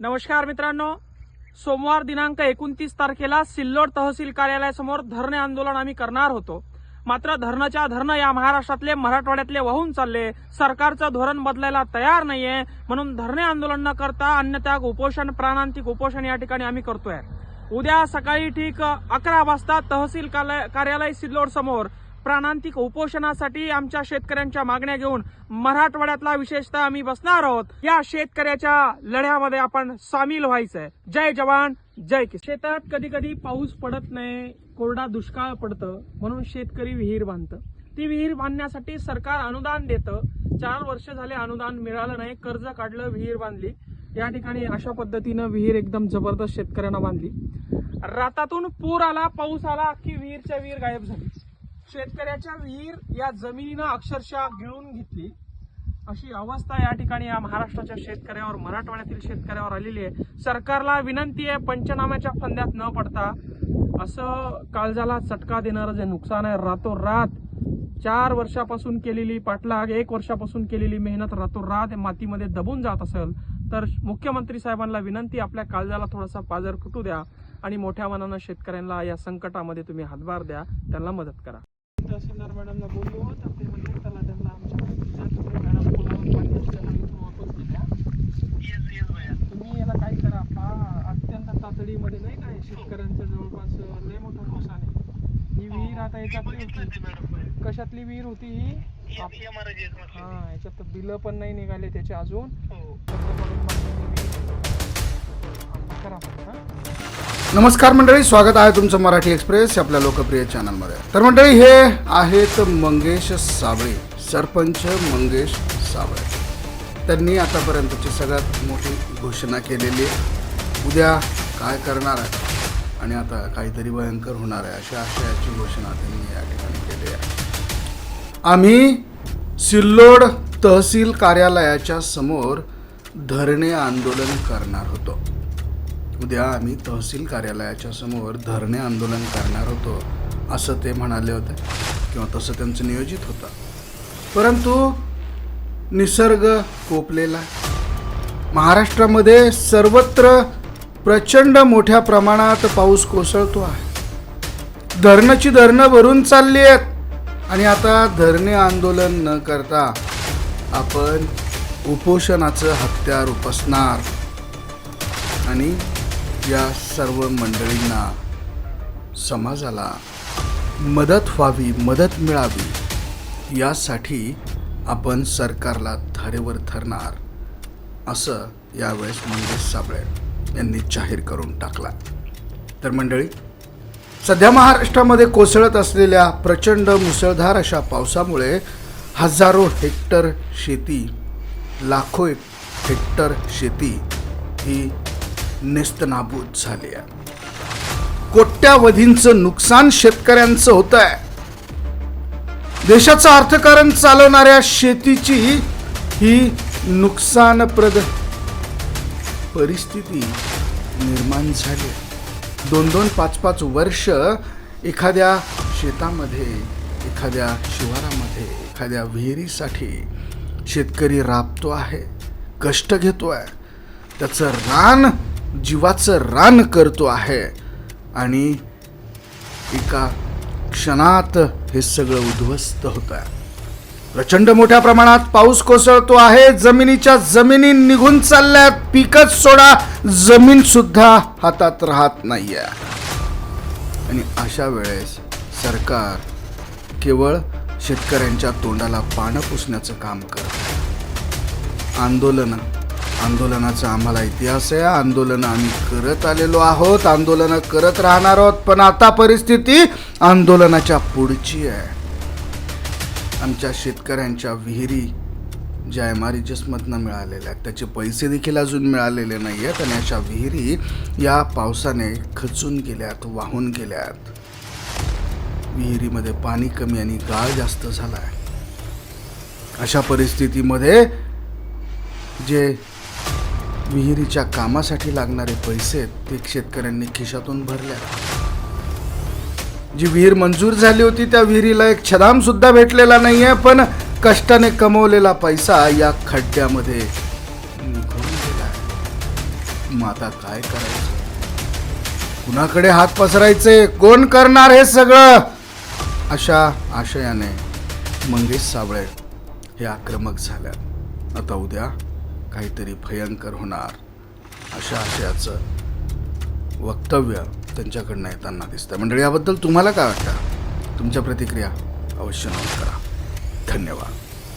नमस्कार मित्रांनो. सोमवार दिनांक एकोणतीस तारखेला सिल्लोड तहसील कार्यालयासमोर धरणे आंदोलन आम्ही करणार होतो. मात्र धरणच्या धरणं या महाराष्ट्रातले मराठवाड्यातले वाहून चालले. सरकारचं धोरण बदलायला तयार नाहीये. म्हणून धरणे आंदोलन न करता अन्नत्याग उपोषण प्राणांतिक उपोषण या ठिकाणी आम्ही करतोय. उद्या सकाळी ठीक अकरा वाजता तहसील कार्यालय सिल्लोड समोर प्राणांतिक उपोषणासाठी आमच्या शेतकऱ्यांच्या मागण्या घेऊन मराठवाड्यातला विशेषतः आम्ही बसणार आहोत. या शेतकऱ्याच्या लढ्यामध्ये आपण सामील व्हायचंय. जय जवान जय किसान. शेतात कधी कधी पाऊस पडत नाही कोरडा दुष्काळ पडतं म्हणून शेतकरी विहीर बांधतं. ती विहीर बांधण्यासाठी सरकार अनुदान देतं. चार वर्ष झाले अनुदान मिळालं नाही कर्ज काढलं विहीर बांधली. या ठिकाणी अशा पद्धतीनं विहीर एकदम जबरदस्त शेतकऱ्यांना बांधली. रातातून पूर आला पाऊस आला अख्खी विहीरच्या विहीर गायब झाली. शेतकऱ्याच्या विहीर या जमिनीनं अक्षरशः गिळून घेतली. अशी अवस्था या ठिकाणी या महाराष्ट्राच्या शेतकऱ्यावर मराठवाड्यातील शेतकऱ्यावर आलेली आहे. सरकारला विनंती आहे पंचनाम्याच्या फंद्यात न पडता असं काळजाला चटका देणारं जे नुकसान आहे रातोरात चार वर्षापासून केलेली पाठलाग एक वर्षापासून केलेली मेहनत रातोरात मातीमध्ये दबून जात असेल तर मुख्यमंत्री साहेबांना विनंती आपल्या काळजाला थोडासा पाजर कुटू द्या आणि मोठ्या मनानं शेतकऱ्यांना या संकटामध्ये तुम्ही हातभार द्या त्यांना मदत करा. तहसीलदार मॅडमला बोललो तर ते म्हणले चला त्यांना आमच्या माहितीच्या तुम्ही मॅडम पुलावर पाणी असल्यामुळे इथून वापस तुम्ही याला काय करा पा अत्यंत तातडीमध्ये नाही काय शेतकऱ्यांचं जवळपास लय मोठं नुकसान आहे. ही विहीर आता याच्यातली होती. कशातली विहीर होती ही? हा याच्यात बिल पण नाही निघाले त्याचे अजून. नमस्कार मंडळी स्वागत आहे तुमचं मराठी एक्सप्रेस आपल्या लोकप्रिय चॅनलमध्ये. तर मंडळी हे आहेत मंगेश साबळे सरपंच मंगेश साबळे त्यांनी आतापर्यंतची सगळ्यात मोठी घोषणा केलेली आहे. उद्या काय करणार आहे? आणि आता काहीतरी भयंकर होणार आहे अशा आशयाची घोषणा त्यांनी या ठिकाणी केली आहे. आम्ही सिल्लोड तहसील कार्यालयाच्या समोर धरणे आंदोलन करणार होतो. उद्या आम्ही तहसील कार्यालयाच्या समोर धरणे आंदोलन करणार होतो असं ते म्हणाले होते किंवा तसं त्यांचं नियोजित होतं. परंतु निसर्ग कोपलेला. महाराष्ट्रामध्ये सर्वत्र प्रचंड मोठ्या प्रमाणात पाऊस कोसळतो आहे. धरणची धरणं भरून चालली आहेत. आणि आता धरणे आंदोलन न करता आपण उपोषणाचं हत्यार उपसणार. आणि या सर्व मंडळींना समाजाला मदत व्हावी मदत मिळावी यासाठी आपण सरकारला धारेवर धरणार असं यावेळेस मंगेश साबळे यांनी जाहीर करून टाकला. तर मंडळी सध्या महाराष्ट्रामध्ये कोसळत असलेल्या प्रचंड मुसळधार अशा पावसामुळे हजारो हेक्टर शेती लाखो हेक्टर शेती ही नेस्तनाबूत झाली आहे. कोट्यावधींचं नुकसान शेतकऱ्यांचं होत आहे देशाचं अर्थकारण चालवणाऱ्या शेतीची ही नुकसानप्रद परिस्थिती निर्माण झाली. दोन दोन पाच पाच वर्ष एखाद्या शेतामध्ये एखाद्या शिवारामध्ये एखाद्या विहिरीसाठी शेतकरी राबतो आहे कष्ट घेतो आहे त्याचं रान जीवाचं रान करतो आहे. आणि एका क्षणात हे सगळं उद्ध्वस्त होत आहे. प्रचंड मोठ्या प्रमाणात पाऊस कोसळतो आहे. जमिनीच्या जमिनी निघून चालल्यात. पिकच सोडा. जमीन सुद्धा हातात राहत नाहीये. आणि अशा वेळेस सरकार केवळ शेतकऱ्यांच्या तोंडाला पानं पुसण्याचं काम करत आंदोलन आंदोलनाचा आम्हाला इतिहास आहे. आंदोलन आम्ही करत आलेलो आहोत. आंदोलनं करत राहणार आहोत. पण आता परिस्थिती आंदोलनाच्या पुढची आहे. आमच्या शेतकऱ्यांच्या विहिरी ज्या एम आर मधनं मिळालेल्या आहेत. त्याचे पैसे देखील अजून मिळालेले नाही आहेत आणि अशा विहिरी या पावसाने खचून गेल्यात वाहून गेल्यात. विहिरीमध्ये पाणी कमी आणि गाळ जास्त झाला आहे अशा परिस्थितीमध्ये जे विहिरीच्या कामासाठी लागणारे पैसे ते शेतकऱ्यांनी खिशातून भरले जी विहीर मंजूर झाली होती त्या विहिरीला एक छदाम सुद्धा भेटलेला नाहीये पण कष्टाने कमवलेला पैसा या खड्ड्यामध्ये मग आता काय करायचं? कुणाकडे हात पसरायचे? कोण करणार हे सगळं? अशा आशयाने मंगेश साबळे हे आक्रमक झाल्या आता उद्या काहीतरी भयंकर होणार अशा आशयाचं वक्तव्य त्यांच्याकडनं येताना दिसतं मंडळी याबद्दल तुम्हाला काय वाटतं? तुमच्या प्रतिक्रिया अवश्य नोंद करा. धन्यवाद.